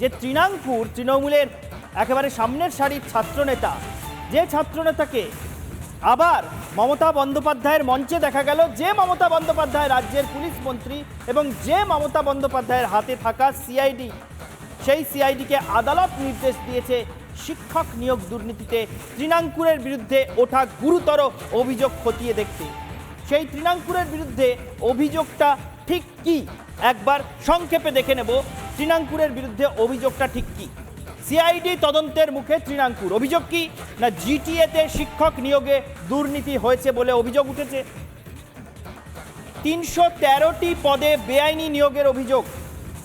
যে তৃণাঙ্কুর তৃণমূলের একেবারে সামনের সারির ছাত্রনেতা, যে ছাত্রনেতাকে আবার মমতা বন্দ্যোপাধ্যায়ের মঞ্চে দেখা গেল, যে মমতা বন্দ্যোপাধ্যায় রাজ্যের পুলিশ মন্ত্রী এবং যে মমতা বন্দ্যোপাধ্যায়ের হাতে থাকা সিআইডি, সেই সিআইডিকে আদালত নির্দেশ দিয়েছে শিক্ষক নিয়োগ দুর্নীতিতে তৃণাঙ্কুরের বিরুদ্ধে ওঠা গুরুতর অভিযোগ খতিয়ে দেখতে। সেই তৃণাঙ্কুরের বিরুদ্ধে অভিযোগটা ঠিক কি? একবার সংক্ষেপে দেখে নেব। তৃণাঙ্কুরের বিরুদ্ধে অভিযোগটা ঠিক কি? সিআইডি তদন্তের মুখে তৃণাঙ্কুর অভিযোগ কি? না জিটিএতে শিক্ষক নিয়োগে দুর্নীতি হয়েছে বলে অভিযোগ উঠেছে? তিনশো তেরোটি পদে বেআইনি নিয়োগের অভিযোগ।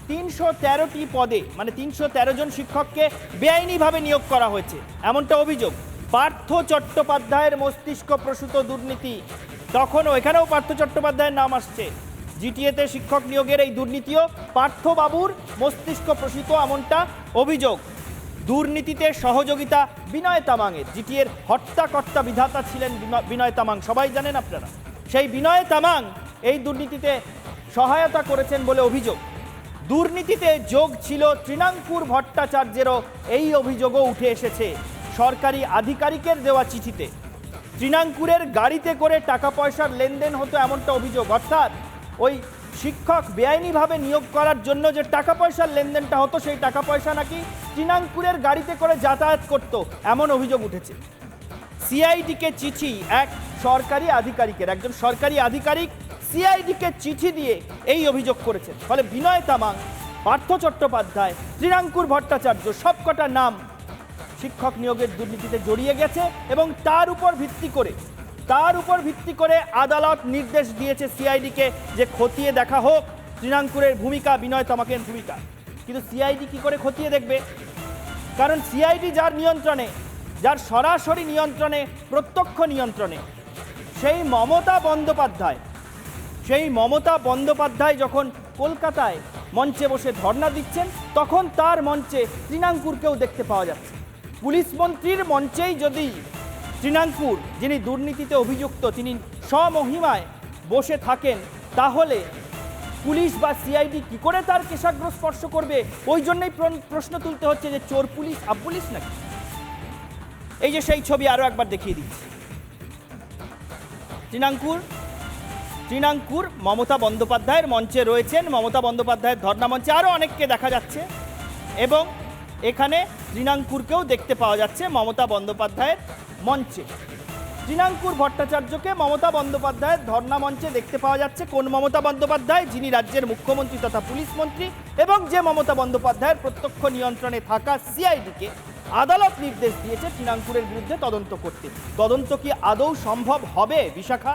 তিনশো তেরোটি পদে মানে তিনশো তেরো জন শিক্ষককে বেআইনিভাবে নিয়োগ করা হয়েছে। এমনটা অভিযোগ। পার্থ চট্টোপাধ্যায়ের মস্তিষ্ক প্রসূত দুর্নীতি। তখনও এখানেও পার্থ চট্টোপাধ্যায়ের নাম আসছে। জিটিএতে শিক্ষক নিয়োগের এই দুর্নীতিও পার্থবাবুর মস্তিষ্ক প্রসূত এমনটা অভিযোগ। দুর্নীতিতে সহযোগিতা বিনয় তামাংয়ের। জিটিএর হর্তাকর্তা বিধাতা ছিলেন বিনয়- তামাং। সবাই জানেন আপনারা। সেই বিনয় তামাং এই দুর্নীতিতে সহায়তা করেছেন বলে অভিযোগ। দুর্নীতিতে যোগ ছিল তৃণাঙ্কুর ভট্টাচার্যেরও এই অভিযোগও উঠে এসেছে সরকারি আধিকারিকের দেওয়া চিঠিতে। তৃণাঙ্কুরের গাড়িতে করে টাকা পয়সার লেনদেন হতো এমনটা অভিযোগ। অর্থাৎ ওই শিক্ষক বেআইনিভাবে নিয়োগ করার জন্য যে টাকা পয়সার লেনদেনটা হতো, সেই টাকা পয়সা নাকি তৃণাঙ্কুরের গাড়িতে করে যাতায়াত করতো, এমন অভিযোগ উঠেছে। সিআইডিকে চিঠি এক সরকারি আধিকারিকের, একজন সরকারি আধিকারিক সিআইডিকে চিঠি দিয়ে এই অভিযোগ করেছেন। ফলে বিনয় তামাং, পার্থ চট্টোপাধ্যায় তৃণাঙ্কুর ভট্টাচার্য, সবকটা নাম শিক্ষক নিয়োগের দুর্নীতিতে জড়িয়ে গেছে এবং তার উপর ভিত্তি করে তার উপর ভিত্তি করে আদালত নির্দেশ দিয়েছে সিআইডিকে যে খতিয়ে দেখা হোক। তৃণাঙ্কুরের ভূমিকা, বিনয় তামাকের ভূমিকা। কিন্তু সিআইডি কি করে খতিয়ে দেখবে? কারণ সিআইডি যার নিয়ন্ত্রণে, যার সরাসরি নিয়ন্ত্রণে, প্রত্যক্ষ নিয়ন্ত্রণে, সেই মমতা বন্দ্যোপাধ্যায়, সেই মমতা বন্দ্যোপাধ্যায় যখন কলকাতায় মঞ্চে বসে ধর্ণা দিচ্ছেন, তখন তার মঞ্চে তৃণাঙ্কুরকেও দেখতে পাওয়া যাচ্ছে। পুলিশ মন্ত্রীর মঞ্চেই যদি তৃণাঙ্কুর যিনি দুর্নীতিতে অভিযুক্ত, তিনি স্বমহিমায় বসে থাকেন। তাহলে পুলিশ বা সিআইডি কি করে তার কেশাগ্র স্পর্শ করবে? ওই জন্যই প্রশ্ন তুলতে হচ্ছে যে চোর পুলিশ, আপ পুলিশ নাকি? এই যে সেই ছবি আরও একবার দেখিয়ে দিচ্ছি। তৃণাঙ্কুর তৃণাঙ্কুর মমতা বন্দ্যোপাধ্যায়ের মঞ্চে রয়েছেন। মমতা বন্দ্যোপাধ্যায়ের ধর্ণা মঞ্চে আরও অনেককে দেখা যাচ্ছে। এবং এখানে তৃণাঙ্কুরকেও দেখতে পাওয়া যাচ্ছে মমতা বন্দ্যোপাধ্যায়ের মঞ্চে। তৃণাঙ্কুর ভট্টাচার্যকে মমতা বন্দ্যোপাধ্যায়ের ধর্ণা মঞ্চে দেখতে পাওয়া যাচ্ছে। কোন মমতা বন্দ্যোপাধ্যায়? যিনি রাজ্যের মুখ্যমন্ত্রী তথা পুলিশ মন্ত্রী এবং যে মমতা বন্দ্যোপাধ্যায়ের প্রত্যক্ষ নিয়ন্ত্রণে থাকা সিআইডিকে আদালত নির্দেশ দিয়েছে তৃণাঙ্কুরের বিরুদ্ধে তদন্ত করতে। তদন্ত কি আদৌ সম্ভব হবে, বিশাখা?